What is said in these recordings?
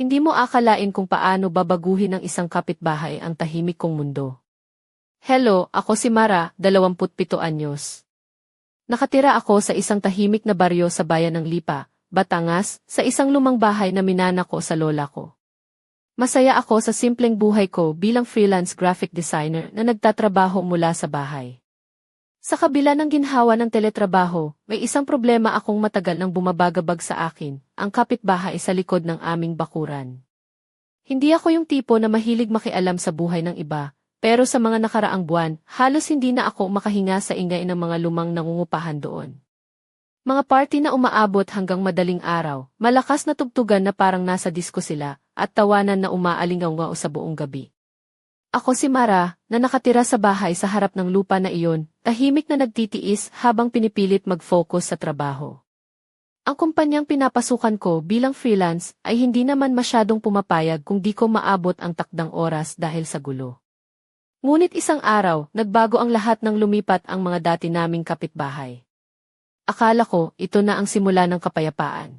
Hindi mo akalain kung paano babaguhin ng isang kapitbahay ang tahimik kong mundo. Hello, ako si Mara, 27 anyos. Nakatira ako sa isang tahimik na baryo sa bayan ng Lipa, Batangas, sa isang lumang bahay na minana ko sa lola ko. Masaya ako sa simpleng buhay ko bilang freelance graphic designer na nagtatrabaho mula sa bahay. Sa kabila ng ginhawa ng teletrabaho, may isang problema akong matagal nang bumabagabag sa akin, ang kapitbahay sa likod ng aming bakuran. Hindi ako yung tipo na mahilig makialam sa buhay ng iba, pero sa mga nakaraang buwan, halos hindi na ako makahinga sa ingay ng mga lumang nangungupahan doon. Mga party na umaabot hanggang madaling araw, malakas na tugtugan na parang nasa disko sila, at tawanan na umaalingaw sa buong gabi. Ako si Mara, na nakatira sa bahay sa harap ng lupa na iyon, tahimik na nagtitiis habang pinipilit mag-focus sa trabaho. Ang kumpanyang pinapasukan ko bilang freelance ay hindi naman masyadong pumapayag kung di ko maabot ang takdang oras dahil sa gulo. Ngunit isang araw, nagbago ang lahat ng lumipat ang mga dati naming kapitbahay. Akala ko, ito na ang simula ng kapayapaan.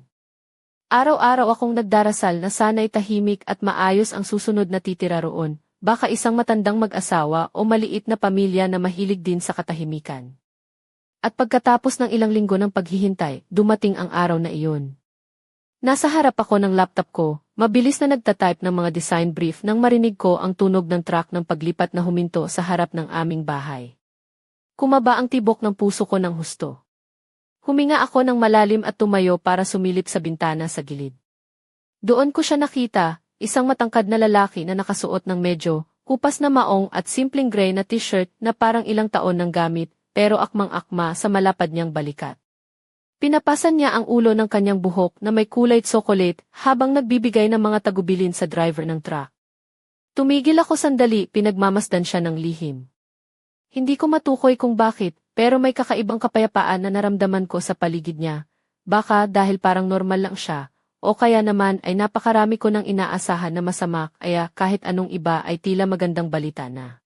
Araw-araw akong nagdarasal na sana'y tahimik at maayos ang susunod na titira roon, baka isang matandang mag-asawa o maliit na pamilya na mahilig din sa katahimikan. At pagkatapos ng ilang linggo ng paghihintay, dumating ang araw na iyon. Nasa harap ako ng laptop ko, mabilis na nagtatype ng mga design brief nang marinig ko ang tunog ng truck ng paglipat na huminto sa harap ng aming bahay. Kumaba ang tibok ng puso ko ng husto. Huminga ako ng malalim at tumayo para sumilip sa bintana sa gilid. Doon ko siya nakita, isang matangkad na lalaki na nakasuot ng medyo, kupas na maong at simpleng gray na t-shirt na parang ilang taon ng gamit, pero akmang-akma sa malapad niyang balikat. Pinapasan niya ang ulo ng kanyang buhok na may kulay tsokolate habang nagbibigay ng mga tagubilin sa driver ng truck. Tumigil ako sandali pinagmamasdan siya ng lihim. Hindi ko matukoy kung bakit, pero may kakaibang kapayapaan na naramdaman ko sa paligid niya. Baka dahil parang normal lang siya, o kaya naman ay napakarami ko nang inaasahan na masama kaya kahit anong iba ay tila magandang balita na.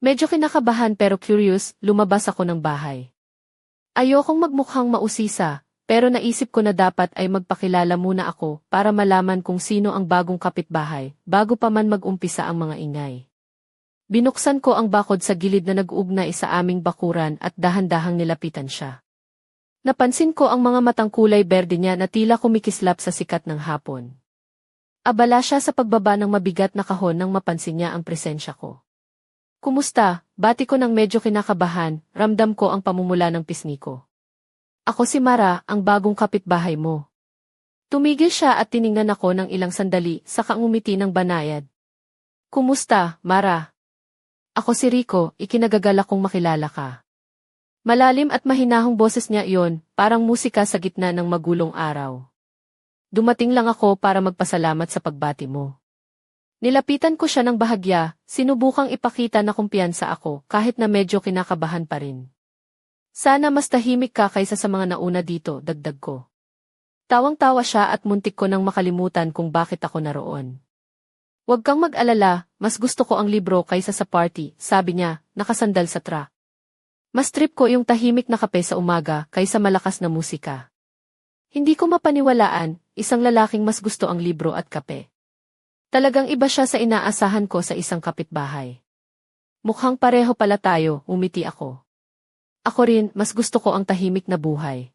Medyo kinakabahan pero curious, lumabas ako ng bahay. Ayokong magmukhang mausisa, pero naisip ko na dapat ay magpakilala muna ako para malaman kung sino ang bagong kapitbahay bago pa man mag-umpisa ang mga ingay. Binuksan ko ang bakod sa gilid na nag-uugnay sa aming bakuran at dahan-dahang nilapitan siya. Napansin ko ang mga matang kulay berde niya na tila kumikislap sa sikat ng hapon. Abala siya sa pagbaba ng mabigat na kahon nang mapansin niya ang presensya ko. Kumusta? Bati ko ng medyo kinakabahan, ramdam ko ang pamumula ng pisngi ko. Ako si Mara, ang bagong kapitbahay mo. Tumigil siya at tiningnan ako ng ilang sandali sa kaungumiti ng banayad. Kumusta, Mara? Ako si Rico, ikinagagal akong makilala ka. Malalim at mahinahong boses niya iyon, parang musika sa gitna ng magulong araw. Dumating lang ako para magpasalamat sa pagbati mo. Nilapitan ko siya ng bahagya, sinubukang ipakita na kumpiyansa ako kahit na medyo kinakabahan pa rin. Sana mas tahimik ka kaysa sa mga nauna dito, dagdag ko. Tawang-tawa siya at muntik ko nang makalimutan kung bakit ako naroon. Huwag kang mag-alala, mas gusto ko ang libro kaysa sa party, sabi niya, nakasandal sa truck. Mas trip ko yung tahimik na kape sa umaga kaysa malakas na musika. Hindi ko mapaniwalaan, isang lalaking mas gusto ang libro at kape. Talagang iba siya sa inaasahan ko sa isang kapitbahay. Mukhang pareho pala tayo, umiti ako. Ako rin, mas gusto ko ang tahimik na buhay.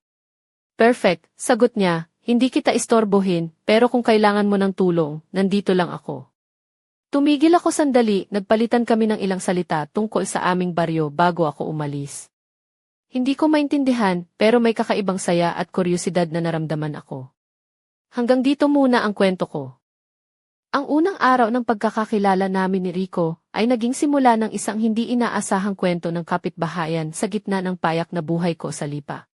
Perfect, sagot niya, hindi kita istorbohin, pero kung kailangan mo ng tulong, nandito lang ako. Tumigil ako sandali, nagpalitan kami ng ilang salita tungkol sa aming baryo bago ako umalis. Hindi ko maintindihan, pero may kakaibang saya at kuryosidad na naramdaman ako. Hanggang dito muna ang kwento ko. Ang unang araw ng pagkakakilala namin ni Rico ay naging simula ng isang hindi inaasahang kwento ng kapitbahayan sa gitna ng payak na buhay ko sa lipa.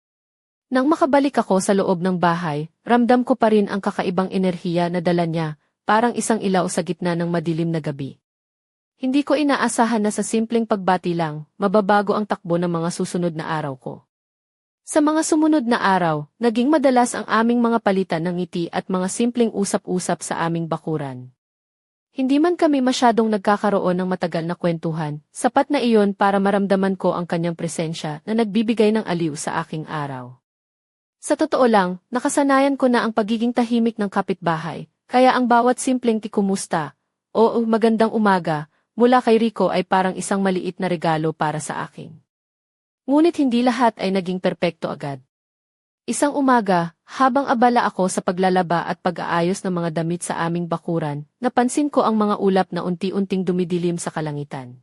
Nang makabalik ako sa loob ng bahay, ramdam ko pa rin ang kakaibang enerhiya na dala niya parang isang ilaw sa gitna ng madilim na gabi. Hindi ko inaasahan na sa simpleng pagbati lang, mababago ang takbo ng mga susunod na araw ko. Sa mga sumunod na araw, naging madalas ang aming mga palitan ng ngiti at mga simpleng usap-usap sa aming bakuran. Hindi man kami masyadong nagkakaroon ng matagal na kwentuhan, sapat na iyon para maramdaman ko ang kanyang presensya na nagbibigay ng aliw sa aking araw. Sa totoo lang, nakasanayan ko na ang pagiging tahimik ng kapitbahay, kaya ang bawat simpleng tikumusta o magandang umaga mula kay Rico ay parang isang maliit na regalo para sa akin. Ngunit hindi lahat ay naging perpekto agad. Isang umaga, habang abala ako sa paglalaba at pag-aayos ng mga damit sa aming bakuran, napansin ko ang mga ulap na unti-unting dumidilim sa kalangitan.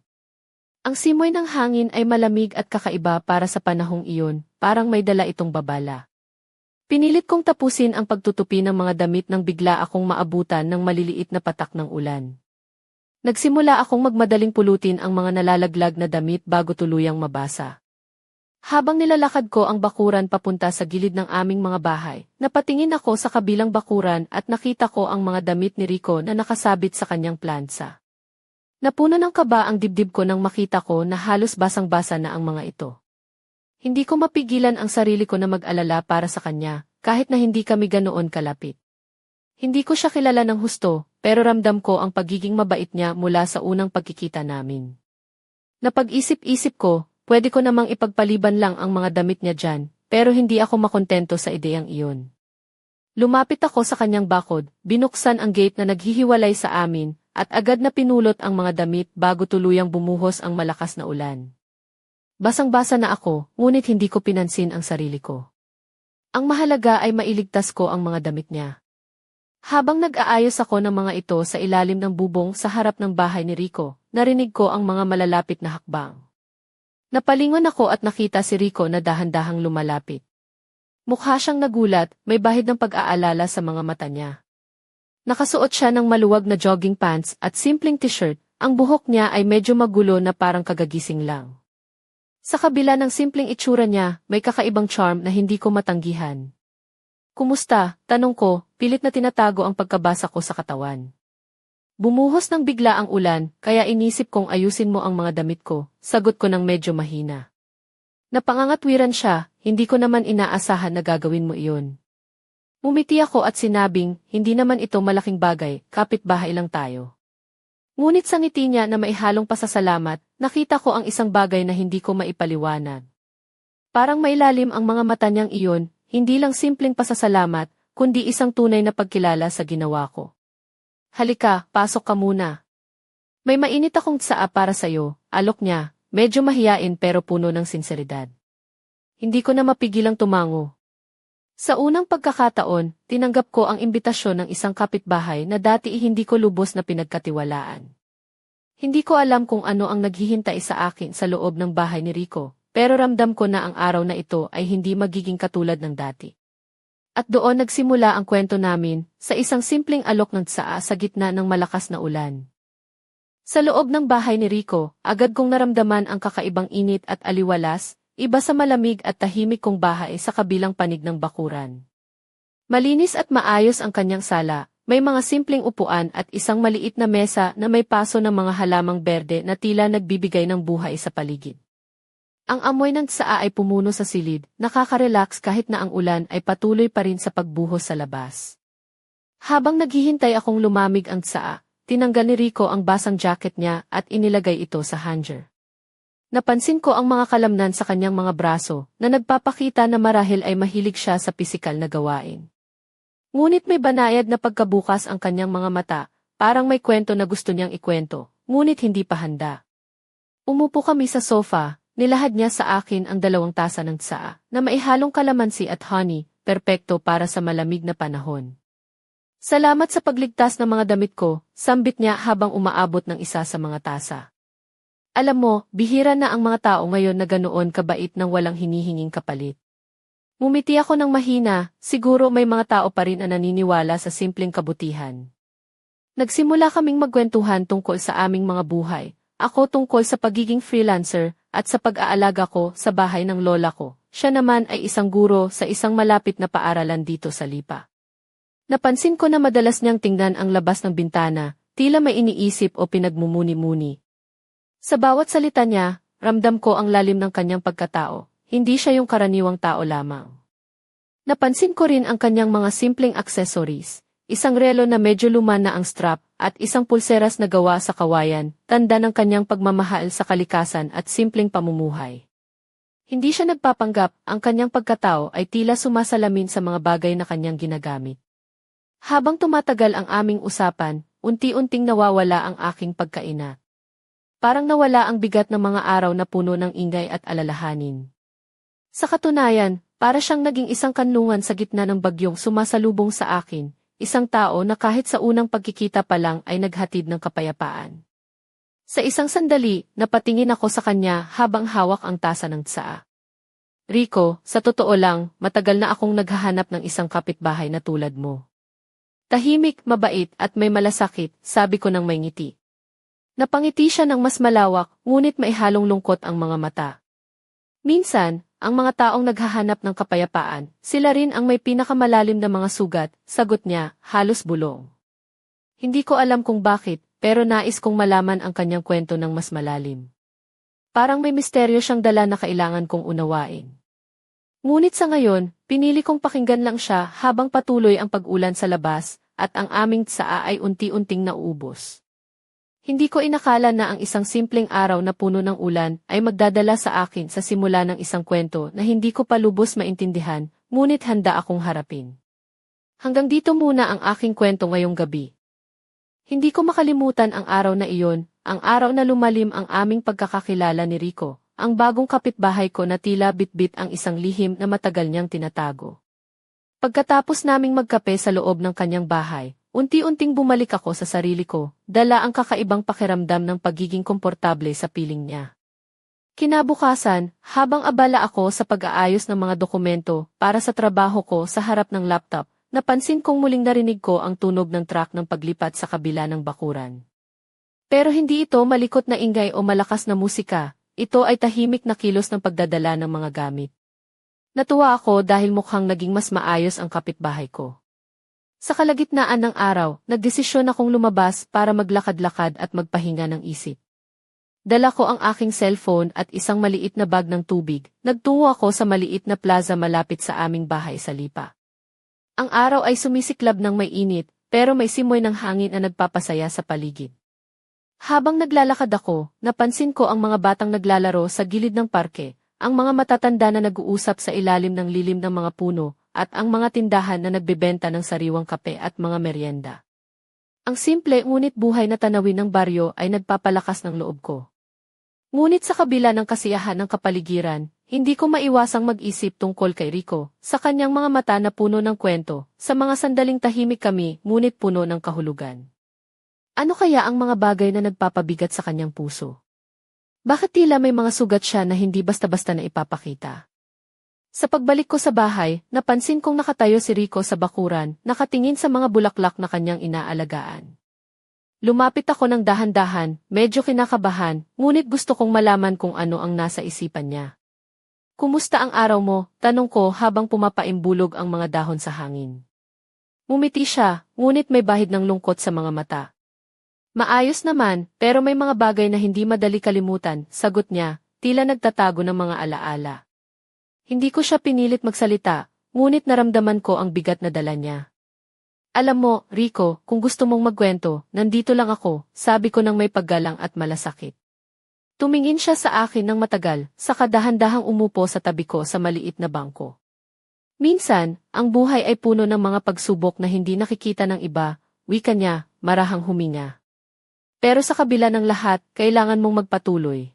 Ang simoy ng hangin ay malamig at kakaiba para sa panahong iyon, parang may dala itong babala. Pinilit kong tapusin ang pagtutupi ng mga damit nang bigla akong maabutan ng maliliit na patak ng ulan. Nagsimula akong magmadaling pulutin ang mga nalalaglag na damit bago tuluyang mabasa. Habang nilalakad ko ang bakuran papunta sa gilid ng aming mga bahay, napatingin ako sa kabilang bakuran at nakita ko ang mga damit ni Rico na nakasabit sa kanyang plansa. Napuno ng kaba ang dibdib ko nang makita ko na halos basang-basa na ang mga ito. Hindi ko mapigilan ang sarili ko na mag-alala para sa kanya, kahit na hindi kami ganoon kalapit. Hindi ko siya kilala ng husto, pero ramdam ko ang pagiging mabait niya mula sa unang pagkikita namin. Napag-isip-isip ko, pwede ko namang ipagpaliban lang ang mga damit niya dyan, pero hindi ako makontento sa ideyang iyon. Lumapit ako sa kanyang bakod, binuksan ang gate na naghihiwalay sa amin, at agad na pinulot ang mga damit bago tuluyang bumuhos ang malakas na ulan. Basang-basa na ako, ngunit hindi ko pinansin ang sarili ko. Ang mahalaga ay mailigtas ko ang mga damit niya. Habang nag-aayos ako ng mga ito sa ilalim ng bubong sa harap ng bahay ni Rico, narinig ko ang mga malalapit na hakbang. Napalingon ako at nakita si Rico na dahan-dahang lumalapit. Mukha siyang nagulat, may bahid ng pag-aalala sa mga mata niya. Nakasuot siya ng maluwag na jogging pants at simpleng t-shirt, ang buhok niya ay medyo magulo na parang kagagising lang. Sa kabila ng simpleng itsura niya, may kakaibang charm na hindi ko matanggihan. Kumusta? Tanong ko, pilit na tinatago ang pagkabasa ko sa katawan. Bumuhos ng bigla ang ulan, kaya inisip kong ayusin mo ang mga damit ko, sagot ko ng medyo mahina. Napangangatwiran siya, hindi ko naman inaasahan na gagawin mo iyon. Umiti ako at sinabing, hindi naman ito malaking bagay, kapitbahay lang tayo. Ngunit sa ngiti niya na maihalong pasasalamat, nakita ko ang isang bagay na hindi ko maipaliwanag. Parang mailalim ang mga mata niyang iyon, hindi lang simpleng pasasalamat, kundi isang tunay na pagkilala sa ginawa ko. Halika, pasok ka muna. May mainit akong tsaa para sa'yo, alok niya, medyo mahiyain pero puno ng sinseridad. Hindi ko na mapigilang tumango. Sa unang pagkakataon, tinanggap ko ang imbitasyon ng isang kapitbahay na dati hindi ko lubos na pinagkatiwalaan. Hindi ko alam kung ano ang naghihintay sa akin sa loob ng bahay ni Rico, pero ramdam ko na ang araw na ito ay hindi magiging katulad ng dati. At doon nagsimula ang kwento namin, sa isang simpleng alok ng tsaa sa gitna ng malakas na ulan. Sa loob ng bahay ni Rico, agad kong naramdaman ang kakaibang init at aliwalas, Iba sa malamig at tahimik kong bahay sa kabilang panig ng bakuran. Malinis at maayos ang kanyang sala, may mga simpleng upuan at isang maliit na mesa na may paso ng mga halamang berde na tila nagbibigay ng buhay sa paligid. Ang amoy ng tsaa ay pumuno sa silid, nakaka-relax kahit na ang ulan ay patuloy pa rin sa pagbuhos sa labas. Habang naghihintay akong lumamig ang tsaa, tinanggal ni Rico ang basang jacket niya at inilagay ito sa hanger. Napansin ko ang mga kalamnan sa kanyang mga braso na nagpapakita na marahil ay mahilig siya sa pisikal na gawain. Ngunit may banayad na pagkabukas ang kanyang mga mata, parang may kwento na gusto niyang ikwento, ngunit hindi pa handa. Umupo kami sa sofa, nilahad niya sa akin ang dalawang tasa ng tsaa na maihalong kalamansi at honey, perpekto para sa malamig na panahon. Salamat sa pagligtas ng mga damit ko, sambit niya habang umaabot ng isa sa mga tasa. Alam mo, bihira na ang mga tao ngayon na ganoon kabait nang walang hinihinging kapalit. Mumiti ako ng mahina, siguro may mga tao pa rin ang naniniwala sa simpleng kabutihan. Nagsimula kaming magkwentuhan tungkol sa aming mga buhay, ako tungkol sa pagiging freelancer, at sa pag-aalaga ko sa bahay ng lola ko. Siya naman ay isang guro sa isang malapit na paaralan dito sa Lipa. Napansin ko na madalas niyang tingnan ang labas ng bintana, tila may iniisip o pinagmumuni-muni, sa bawat salita niya, ramdam ko ang lalim ng kanyang pagkatao, hindi siya yung karaniwang tao lamang. Napansin ko rin ang kanyang mga simpleng accessories, isang relo na medyo luma na ang strap, at isang pulseras na gawa sa kawayan, tanda ng kanyang pagmamahal sa kalikasan at simpleng pamumuhay. Hindi siya nagpapanggap, ang kanyang pagkatao ay tila sumasalamin sa mga bagay na kanyang ginagamit. Habang tumatagal ang aming usapan, unti-unting nawawala ang aking pagkainat. Parang nawala ang bigat ng mga araw na puno ng ingay at alalahanin. Sa katunayan, para siyang naging isang kanlungan sa gitna ng bagyong sumasalubong sa akin, isang tao na kahit sa unang pagkikita pa lang ay naghatid ng kapayapaan. Sa isang sandali, napatingin ako sa kanya habang hawak ang tasa ng tsaa. Rico, sa totoo lang, matagal na akong naghahanap ng isang kapitbahay na tulad mo. Tahimik, mabait at may malasakit, sabi ko ng may ngiti. Napangiti siya ng mas malawak, ngunit may halong lungkot ang mga mata. Minsan, ang mga taong naghahanap ng kapayapaan, sila rin ang may pinakamalalim na mga sugat, sagot niya, halos bulong. Hindi ko alam kung bakit, pero nais kong malaman ang kanyang kwento ng mas malalim. Parang may misteryo siyang dala na kailangan kong unawain. Ngunit sa ngayon, pinili kong pakinggan lang siya habang patuloy ang pag-ulan sa labas, at ang aming tsaa ay unti-unting nauubos. Hindi ko inakala na ang isang simpleng araw na puno ng ulan ay magdadala sa akin sa simula ng isang kwento na hindi ko pa lubos maintindihan, ngunit handa akong harapin. Hanggang dito muna ang aking kwento ngayong gabi. Hindi ko makalimutan ang araw na iyon, ang araw na lumalim ang aming pagkakakilala ni Rico, ang bagong kapitbahay ko na tila bitbit ang isang lihim na matagal niyang tinatago. Pagkatapos naming magkape sa loob ng kanyang bahay, Unti-unting bumalik ako sa sarili ko, dala ang kakaibang pakiramdam ng pagiging komportable sa piling niya. Kinabukasan, habang abala ako sa pag-aayos ng mga dokumento para sa trabaho ko sa harap ng laptop, napansin kong muling narinig ko ang tunog ng truck ng paglipat sa kabila ng bakuran. Pero hindi ito malikot na ingay o malakas na musika, ito ay tahimik na kilos ng pagdadala ng mga gamit. Natuwa ako dahil mukhang naging mas maayos ang kapitbahay ko. Sa kalagitnaan ng araw, nagdesisyon akong lumabas para maglakad-lakad at magpahinga ng isip. Dala ko ang aking cellphone at isang maliit na bag ng tubig. Nagtungo ako sa maliit na plaza malapit sa aming bahay sa Lipa. Ang araw ay sumisiklab ng may init, pero may simoy ng hangin na nagpapasaya sa paligid. Habang naglalakad ako, napansin ko ang mga batang naglalaro sa gilid ng parke, ang mga matatanda na nag-uusap sa ilalim ng lilim ng mga puno, at ang mga tindahan na nagbebenta ng sariwang kape at mga merienda. Ang simple ngunit buhay na tanawin ng baryo ay nagpapalakas ng loob ko. Ngunit sa kabila ng kasiyahan ng kapaligiran, hindi ko maiwasang mag-isip tungkol kay Rico, sa kanyang mga mata na puno ng kwento, sa mga sandaling tahimik kami ngunit puno ng kahulugan. Ano kaya ang mga bagay na nagpapabigat sa kanyang puso? Bakit tila may mga sugat siya na hindi basta-basta na ipapakita? Sa pagbalik ko sa bahay, napansin kong nakatayo si Rico sa bakuran, nakatingin sa mga bulaklak na kanyang inaalagaan. Lumapit ako ng dahan-dahan, medyo kinakabahan, ngunit gusto kong malaman kung ano ang nasa isipan niya. Kumusta ang araw mo? Tanong ko habang pumapaimbulog ang mga dahon sa hangin. Mumiti siya, ngunit may bahid ng lungkot sa mga mata. Maayos naman, pero may mga bagay na hindi madali kalimutan, sagot niya, tila nagtatago ng mga alaala. Hindi ko siya pinilit magsalita, ngunit naramdaman ko ang bigat na dala niya. Alam mo, Rico, kung gusto mong magkwento, nandito lang ako, sabi ko ng may paggalang at malasakit. Tumingin siya sa akin ng matagal, sa kadahan-dahang umupo sa tabi ko sa maliit na bangko. Minsan, ang buhay ay puno ng mga pagsubok na hindi nakikita ng iba, wika niya, marahang huminga. Pero sa kabila ng lahat, kailangan mong magpatuloy.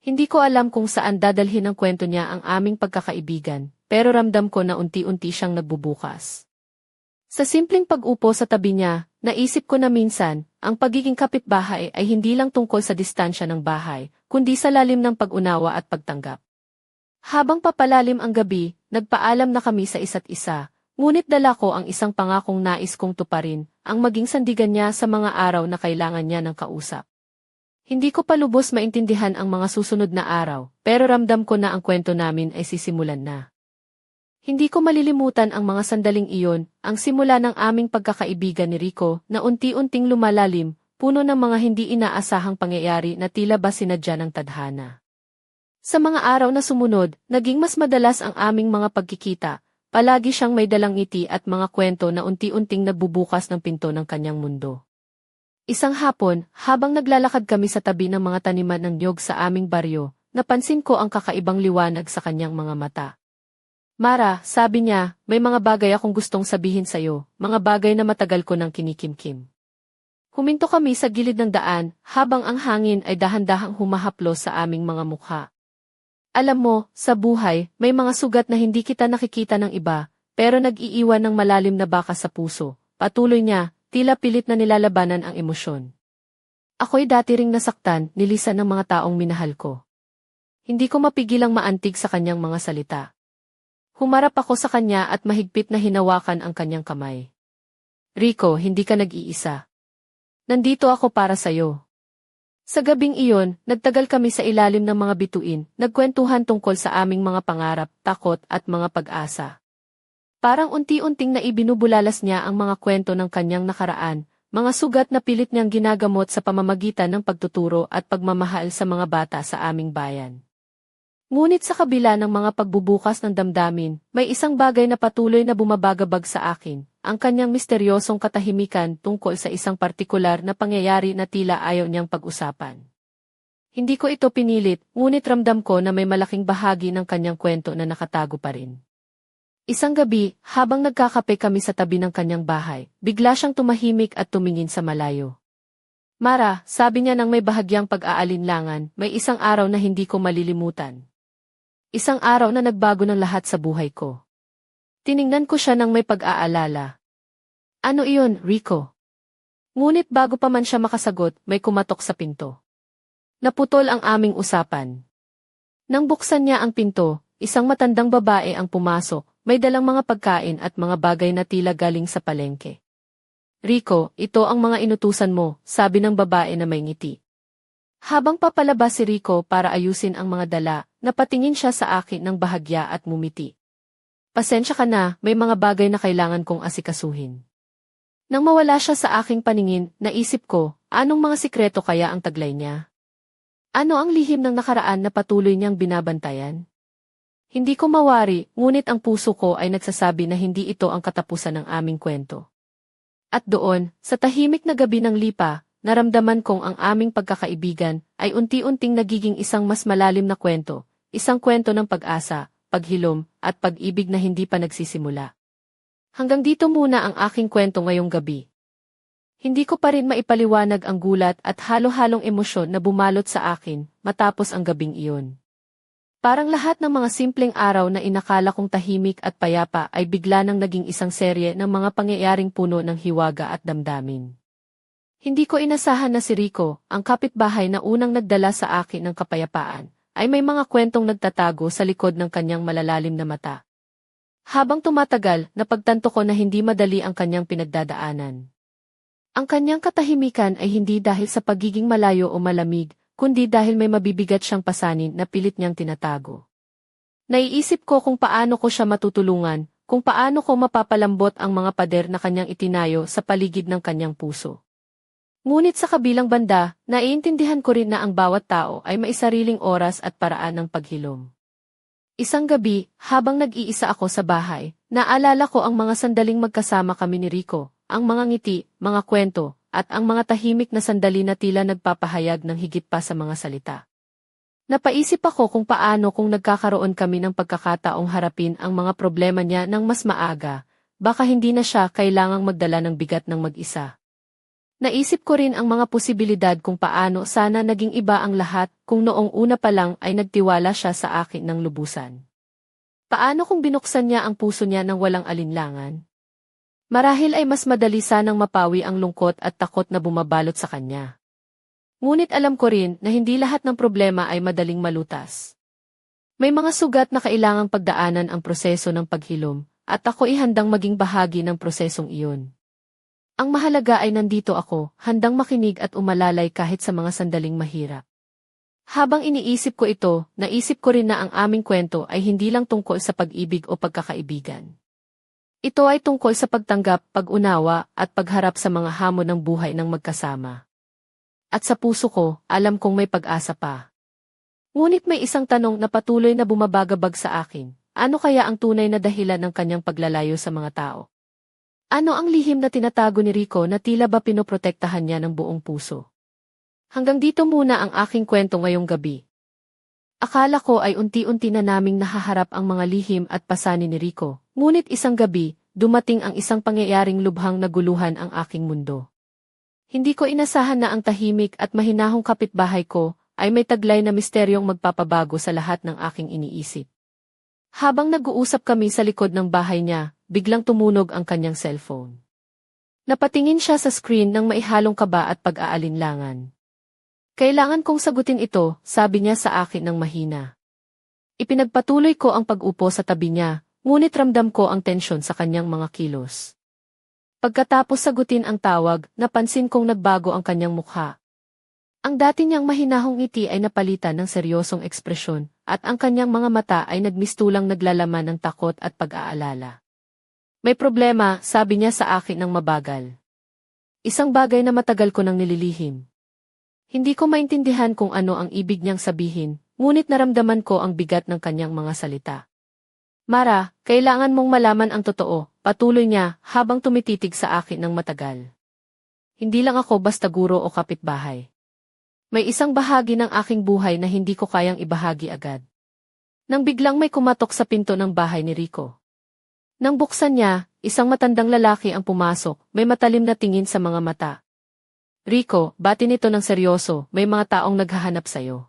Hindi ko alam kung saan dadalhin ang kwento niya ang aming pagkakaibigan, pero ramdam ko na unti-unti siyang nagbubukas. Sa simpleng pag-upo sa tabi niya, naisip ko na minsan, ang pagiging kapitbahay ay hindi lang tungkol sa distansya ng bahay, kundi sa lalim ng pag-unawa at pagtanggap. Habang papalalim ang gabi, nagpaalam na kami sa isa't isa, ngunit dala ko ang isang pangakong nais kong tuparin, ang maging sandigan niya sa mga araw na kailangan niya ng kausap. Hindi ko pa lubos maintindihan ang mga susunod na araw, pero ramdam ko na ang kwento namin ay sisimulan na. Hindi ko malilimutan ang mga sandaling iyon, ang simula ng aming pagkakaibigan ni Rico na unti-unting lumalalim, puno ng mga hindi inaasahang pangyayari na tila ba sinadya ng tadhana. Sa mga araw na sumunod, naging mas madalas ang aming mga pagkikita, palagi siyang may dalang ngiti at mga kwento na unti-unting nagbubukas ng pinto ng kanyang mundo. Isang hapon, habang naglalakad kami sa tabi ng mga taniman ng niyog sa aming baryo, napansin ko ang kakaibang liwanag sa kanyang mga mata. Mara, sabi niya, may mga bagay akong gustong sabihin sa'yo, mga bagay na matagal ko nang kinikimkim. Huminto kami sa gilid ng daan, habang ang hangin ay dahan-dahang humahaplos sa aming mga mukha. Alam mo, sa buhay, may mga sugat na hindi kita nakikita ng iba, pero nag-iiwan ng malalim na baka sa puso. Patuloy niya, tila pilit na nilalabanan ang emosyon. Ako'y dati ring nasaktan, nilisan ng mga taong minahal ko. Hindi ko mapigilang maantig sa kanyang mga salita. Humarap ako sa kanya at mahigpit na hinawakan ang kanyang kamay. Rico, hindi ka nag-iisa. Nandito ako para sa'yo. Sa gabing iyon, nagtagal kami sa ilalim ng mga bituin, nagkwentuhan tungkol sa aming mga pangarap, takot at mga pag-asa. Parang unti-unting na ibinubulalas niya ang mga kwento ng kanyang nakaraan, mga sugat na pilit niyang ginagamot sa pamamagitan ng pagtuturo at pagmamahal sa mga bata sa aming bayan. Ngunit sa kabila ng mga pagbubukas ng damdamin, may isang bagay na patuloy na bumabagabag sa akin, ang kanyang misteryosong katahimikan tungkol sa isang partikular na pangyayari na tila ayaw niyang pag-usapan. Hindi ko ito pinilit, ngunit ramdam ko na may malaking bahagi ng kanyang kwento na nakatago pa rin. Isang gabi, habang nagkakape kami sa tabi ng kanyang bahay, bigla siyang tumahimik at tumingin sa malayo. Mara, sabi niya nang may bahagyang pag-aalinlangan, may isang araw na hindi ko malilimutan. Isang araw na nagbago ng lahat sa buhay ko. Tiningnan ko siya nang may pag-aalala. Ano iyon, Rico? Ngunit bago pa man siya makasagot, may kumatok sa pinto. Naputol ang aming usapan. Nang buksan niya ang pinto, isang matandang babae ang pumasok, may dalang mga pagkain at mga bagay na tila galing sa palengke. Rico, ito ang mga inutusan mo, sabi ng babae na may ngiti. Habang papalabas si Rico para ayusin ang mga dala, napatingin siya sa akin ng bahagya at mumiti. Pasensya ka na, may mga bagay na kailangan kong asikasuhin. Nang mawala siya sa aking paningin, naisip ko, anong mga sikreto kaya ang taglay niya? Ano ang lihim ng nakaraan na patuloy niyang binabantayan? Hindi ko mawari, ngunit ang puso ko ay nagsasabi na hindi ito ang katapusan ng aming kwento. At doon, sa tahimik na gabi ng lipa, naramdaman kong ang aming pagkakaibigan ay unti-unting nagiging isang mas malalim na kwento, isang kwento ng pag-asa, paghilom, at pag-ibig na hindi pa nagsisimula. Hanggang dito muna ang aking kwento ngayong gabi. Hindi ko pa rin maipaliwanag ang gulat at halo-halong emosyon na bumalot sa akin matapos ang gabing iyon. Parang lahat ng mga simpleng araw na inakala kong tahimik at payapa ay bigla nang naging isang serye ng mga pangyayaring puno ng hiwaga at damdamin. Hindi ko inasahan na si Rico, ang kapitbahay na unang nagdala sa akin ng kapayapaan, ay may mga kwentong nagtatago sa likod ng kanyang malalalim na mata. Habang tumatagal, napagtanto ko na hindi madali ang kanyang pinagdadaanan. Ang kanyang katahimikan ay hindi dahil sa pagiging malayo o malamig, kundi dahil may mabibigat siyang pasanin na pilit niyang tinatago. Naiisip ko kung paano ko siya matutulungan, kung paano ko mapapalambot ang mga pader na kanyang itinayo sa paligid ng kanyang puso. Ngunit sa kabilang banda, naiintindihan ko rin na ang bawat tao ay may sariling oras at paraan ng paghilom. Isang gabi, habang nag-iisa ako sa bahay, naalala ko ang mga sandaling magkasama kami ni Rico, ang mga ngiti, mga kwento, at ang mga tahimik na sandali na tila nagpapahayag ng higit pa sa mga salita. Napaisip ako kung paano kung nagkakaroon kami ng pagkakataong harapin ang mga problema niya ng mas maaga, baka hindi na siya kailangang magdala ng bigat ng mag-isa. Naisip ko rin ang mga posibilidad kung paano sana naging iba ang lahat kung noong una pa lang ay nagtiwala siya sa akin ng lubusan. Paano kung binuksan niya ang puso niya ng walang alinlangan? Marahil ay mas madali sanang mapawi ang lungkot at takot na bumabalot sa kanya. Ngunit alam ko rin na hindi lahat ng problema ay madaling malutas. May mga sugat na kailangang pagdaanan ang proseso ng paghilom, at ako ihandang maging bahagi ng prosesong iyon. Ang mahalaga ay nandito ako, handang makinig at umalalay kahit sa mga sandaling mahirap. Habang iniisip ko ito, naisip ko rin na ang aming kwento ay hindi lang tungkol sa pag-ibig o pagkakaibigan. Ito ay tungkol sa pagtanggap, pag-unawa, at pagharap sa mga hamon ng buhay ng magkasama. At sa puso ko, alam kong may pag-asa pa. Ngunit may isang tanong na patuloy na bumabagabag sa akin, ano kaya ang tunay na dahilan ng kanyang paglalayo sa mga tao? Ano ang lihim na tinatago ni Rico na tila ba pinoprotektahan niya ng buong puso? Hanggang dito muna ang aking kwento ngayong gabi. Akala ko ay unti-unti na naming nahaharap ang mga lihim at pasanin ni Rico. Ngunit isang gabi, dumating ang isang pangyayaring lubhang naguluhan ang aking mundo. Hindi ko inasahan na ang tahimik at mahinahong kapitbahay ko ay may taglay na misteryong magpapabago sa lahat ng aking iniisip. Habang nag-uusap kami sa likod ng bahay niya, biglang tumunog ang kanyang cellphone. Napatingin siya sa screen ng maihalong kaba at pag-aalinlangan. Kailangan kong sagutin ito, sabi niya sa akin ng mahina. Ipinagpatuloy ko ang pag-upo sa tabi niya, ngunit ramdam ko ang tensyon sa kanyang mga kilos. Pagkatapos sagutin ang tawag, napansin kong nagbago ang kanyang mukha. Ang dati niyang mahinahong ngiti ay napalitan ng seryosong ekspresyon, at ang kanyang mga mata ay nagmistulang naglalaman ng takot at pag-aalala. May problema, sabi niya sa akin ng mabagal. Isang bagay na matagal ko nang nililihim. Hindi ko maintindihan kung ano ang ibig niyang sabihin, ngunit naramdaman ko ang bigat ng kanyang mga salita. Mara, kailangan mong malaman ang totoo, patuloy niya habang tumititig sa akin ng matagal. Hindi lang ako basta guro o kapitbahay. May isang bahagi ng aking buhay na hindi ko kayang ibahagi agad. Nang biglang may kumatok sa pinto ng bahay ni Rico. Nang buksan niya, isang matandang lalaki ang pumasok, may matalim na tingin sa mga mata. Rico, bati nito ng seryoso, may mga taong naghahanap sa'yo.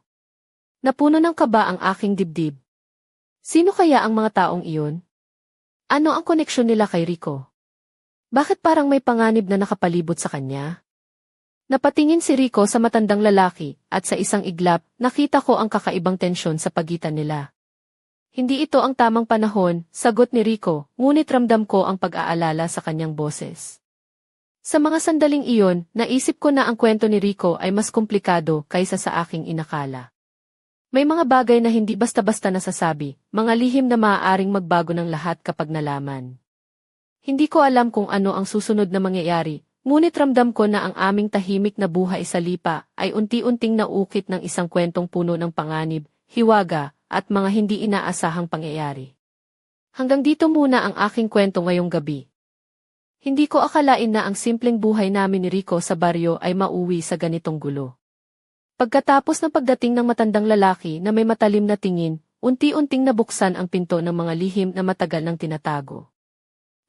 Napuno ng kaba ang aking dibdib. Sino kaya ang mga taong iyon? Ano ang koneksyon nila kay Rico? Bakit parang may panganib na nakapalibot sa kanya? Napatingin si Rico sa matandang lalaki, at sa isang iglap, nakita ko ang kakaibang tensyon sa pagitan nila. Hindi ito ang tamang panahon, sagot ni Rico, ngunit ramdam ko ang pag-aalala sa kanyang boses. Sa mga sandaling iyon, naisip ko na ang kwento ni Rico ay mas komplikado kaysa sa aking inakala. May mga bagay na hindi basta-basta nasasabi, mga lihim na maaaring magbago ng lahat kapag nalaman. Hindi ko alam kung ano ang susunod na mangyayari, ngunit ramdam ko na ang aming tahimik na buhay sa lipa ay unti-unting naukit ng isang kwentong puno ng panganib, hiwaga, at mga hindi inaasahang pangyayari. Hanggang dito muna ang aking kwento ngayong gabi. Hindi ko akalain na ang simpleng buhay namin ni Rico sa baryo ay mauwi sa ganitong gulo. Pagkatapos ng pagdating ng matandang lalaki na may matalim na tingin, unti-unting nabuksan ang pinto ng mga lihim na matagal nang tinatago.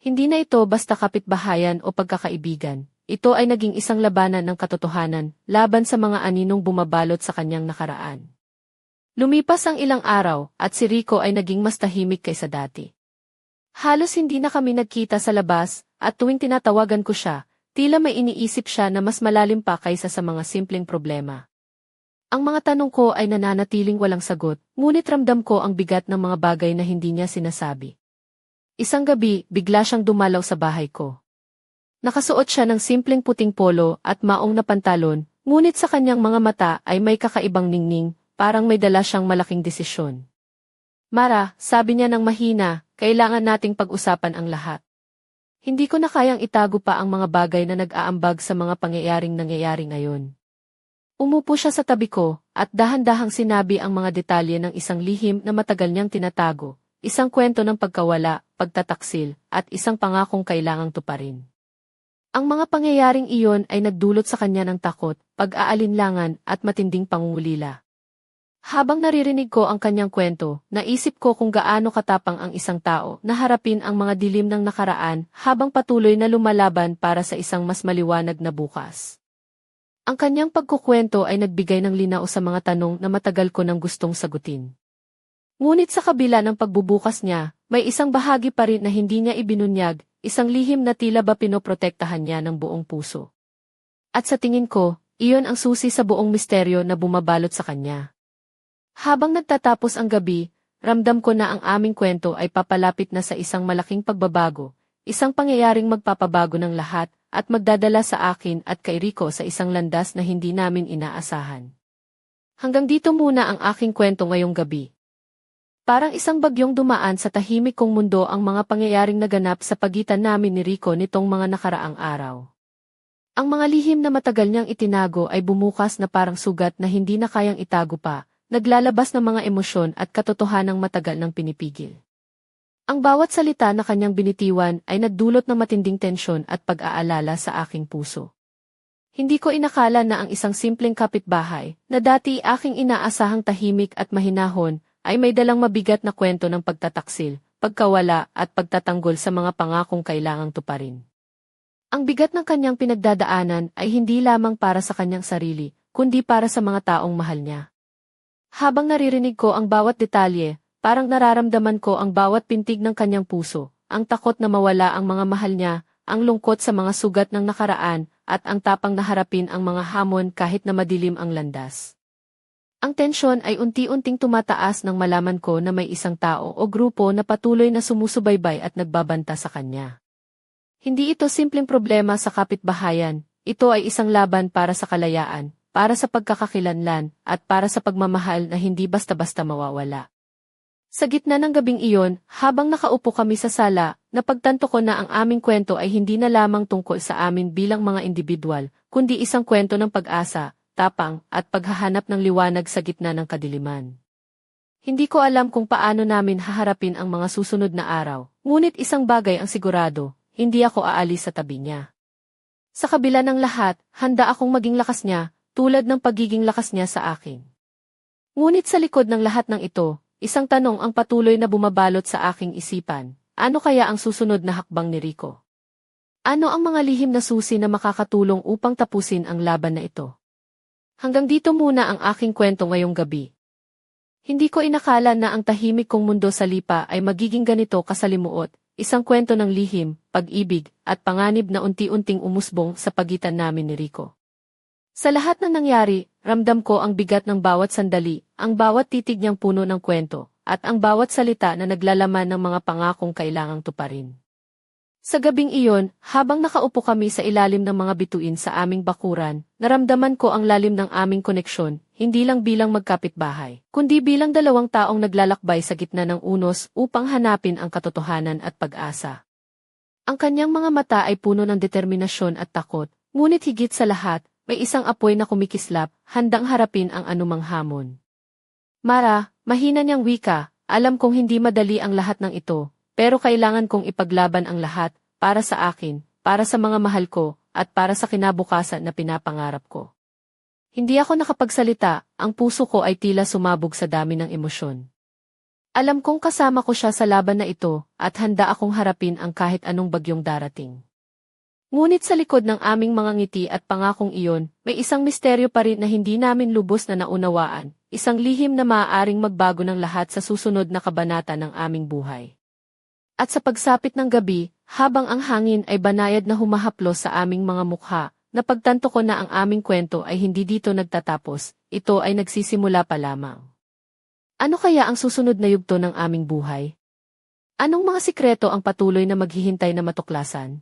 Hindi na ito basta kapitbahayan o pagkakaibigan, ito ay naging isang labanan ng katotohanan laban sa mga aninong bumabalot sa kanyang nakaraan. Lumipas ang ilang araw at si Rico ay naging mas tahimik kaysa dati. Halos hindi na kami nagkita sa labas, at tuwing tinatawagan ko siya, tila may iniisip siya na mas malalim pa kaysa sa mga simpleng problema. Ang mga tanong ko ay nananatiling walang sagot, ngunit ramdam ko ang bigat ng mga bagay na hindi niya sinasabi. Isang gabi, bigla siyang dumalaw sa bahay ko. Nakasuot siya ng simpleng puting polo at maong na pantalon, ngunit sa kanyang mga mata ay may kakaibang ningning, parang may dala siyang malaking desisyon. Mara, sabi niya ng mahina, kailangan nating pag-usapan ang lahat. Hindi ko na kayang itago pa ang mga bagay na nag-aambag sa mga pangyayaring nangyayari ngayon. Umupo siya sa tabi ko, at dahan-dahang sinabi ang mga detalye ng isang lihim na matagal niyang tinatago, isang kwento ng pagkawala, pagtataksil, at isang pangakong kailangang tuparin. Ang mga pangyayaring iyon ay nagdulot sa kanya ng takot, pag-aalinlangan, at matinding pangungulila. Habang naririnig ko ang kanyang kwento, naisip ko kung gaano katapang ang isang tao na harapin ang mga dilim ng nakaraan habang patuloy na lumalaban para sa isang mas maliwanag na bukas. Ang kanyang pagkukwento ay nagbigay ng linao sa mga tanong na matagal ko nang gustong sagutin. Ngunit sa kabila ng pagbubukas niya, may isang bahagi pa rin na hindi niya ibinunyag, isang lihim na tila ba pinoprotektahan niya ng buong puso. At sa tingin ko, iyon ang susi sa buong misteryo na bumabalot sa kanya. Habang nagtatapos ang gabi, ramdam ko na ang aming kwento ay papalapit na sa isang malaking pagbabago, isang pangyayaring magpapabago ng lahat at magdadala sa akin at kay Rico sa isang landas na hindi namin inaasahan. Hanggang dito muna ang aking kwento ngayong gabi. Parang isang bagyong dumaan sa tahimik kong mundo ang mga pangyayaring naganap sa pagitan namin ni Rico nitong mga nakaraang araw. Ang mga lihim na matagal niyang itinago ay bumukas na parang sugat na hindi na kayang itago pa, naglalabas ng mga emosyon at katotohanang matagal ng pinipigil. Ang bawat salita na kanyang binitiwan ay nagdulot ng matinding tensyon at pag-aalala sa aking puso. Hindi ko inakala na ang isang simpleng kapitbahay, na dati aking inaasahang tahimik at mahinahon, ay may dalang mabigat na kwento ng pagtataksil, pagkawala at pagtatanggol sa mga pangakong kailangang tuparin. Ang bigat ng kanyang pinagdadaanan ay hindi lamang para sa kanyang sarili, kundi para sa mga taong mahal niya. Habang naririnig ko ang bawat detalye, parang nararamdaman ko ang bawat pintig ng kanyang puso, ang takot na mawala ang mga mahal niya, ang lungkot sa mga sugat ng nakaraan, at ang tapang na harapin ang mga hamon kahit na madilim ang landas. Ang tensyon ay unti-unting tumataas nang malaman ko na may isang tao o grupo na patuloy na sumusubaybay at nagbabanta sa kanya. Hindi ito simpleng problema sa kapitbahayan, ito ay isang laban para sa kalayaan, para sa pagkakakilanlan, at para sa pagmamahal na hindi basta-basta mawawala. Sa gitna ng gabing iyon, habang nakaupo kami sa sala, napagtanto ko na ang aming kwento ay hindi na lamang tungkol sa amin bilang mga individual, kundi isang kwento ng pag-asa, tapang, at paghahanap ng liwanag sa gitna ng kadiliman. Hindi ko alam kung paano namin haharapin ang mga susunod na araw, ngunit isang bagay ang sigurado, hindi ako aalis sa tabi niya. Sa kabila ng lahat, handa akong maging lakas niya, tulad ng pagiging lakas niya sa akin. Ngunit sa likod ng lahat ng ito, isang tanong ang patuloy na bumabalot sa aking isipan. Ano kaya ang susunod na hakbang ni Rico? Ano ang mga lihim na susi na makakatulong upang tapusin ang laban na ito? Hanggang dito muna ang aking kwento ngayong gabi. Hindi ko inakala na ang tahimik kong mundo sa lipa ay magiging ganito kasalimuot, isang kwento ng lihim, pag-ibig, at panganib na unti-unting umusbong sa pagitan namin ni Rico. Sa lahat ng nangyari, ramdam ko ang bigat ng bawat sandali, ang bawat titig niyang puno ng kwento, at ang bawat salita na naglalaman ng mga pangakong kailangang tuparin. Sa gabing iyon, habang nakaupo kami sa ilalim ng mga bituin sa aming bakuran, naramdaman ko ang lalim ng aming koneksyon, hindi lang bilang magkapitbahay, kundi bilang dalawang taong naglalakbay sa gitna ng unos upang hanapin ang katotohanan at pag-asa. Ang kanyang mga mata ay puno ng determinasyon at takot, ngunit higit sa lahat, may isang apoy na kumikislap, handang harapin ang anumang hamon. Mara, mahina niyang wika, alam kong hindi madali ang lahat ng ito, pero kailangan kong ipaglaban ang lahat, para sa akin, para sa mga mahal ko, at para sa kinabukasan na pinapangarap ko. Hindi ako nakapagsalita, ang puso ko ay tila sumabog sa dami ng emosyon. Alam kong kasama ko siya sa laban na ito, at handa akong harapin ang kahit anong bagyong darating. Ngunit sa likod ng aming mga ngiti at pangakong iyon, may isang misteryo pa rin na hindi namin lubos na naunawaan, isang lihim na maaaring magbago ng lahat sa susunod na kabanata ng aming buhay. At sa pagsapit ng gabi, habang ang hangin ay banayad na humahaplos sa aming mga mukha, napagtanto ko na ang aming kwento ay hindi dito nagtatapos, ito ay nagsisimula pa lamang. Ano kaya ang susunod na yugto ng aming buhay? Anong mga sikreto ang patuloy na maghihintay na matuklasan?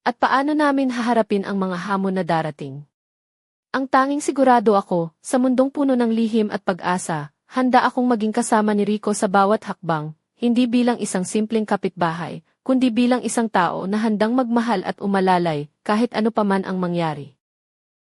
At paano namin haharapin ang mga hamon na darating? Ang tanging sigurado ako, sa mundong puno ng lihim at pag-asa, handa akong maging kasama ni Rico sa bawat hakbang, hindi bilang isang simpleng kapitbahay, kundi bilang isang tao na handang magmahal at umalalay, kahit ano paman ang mangyari.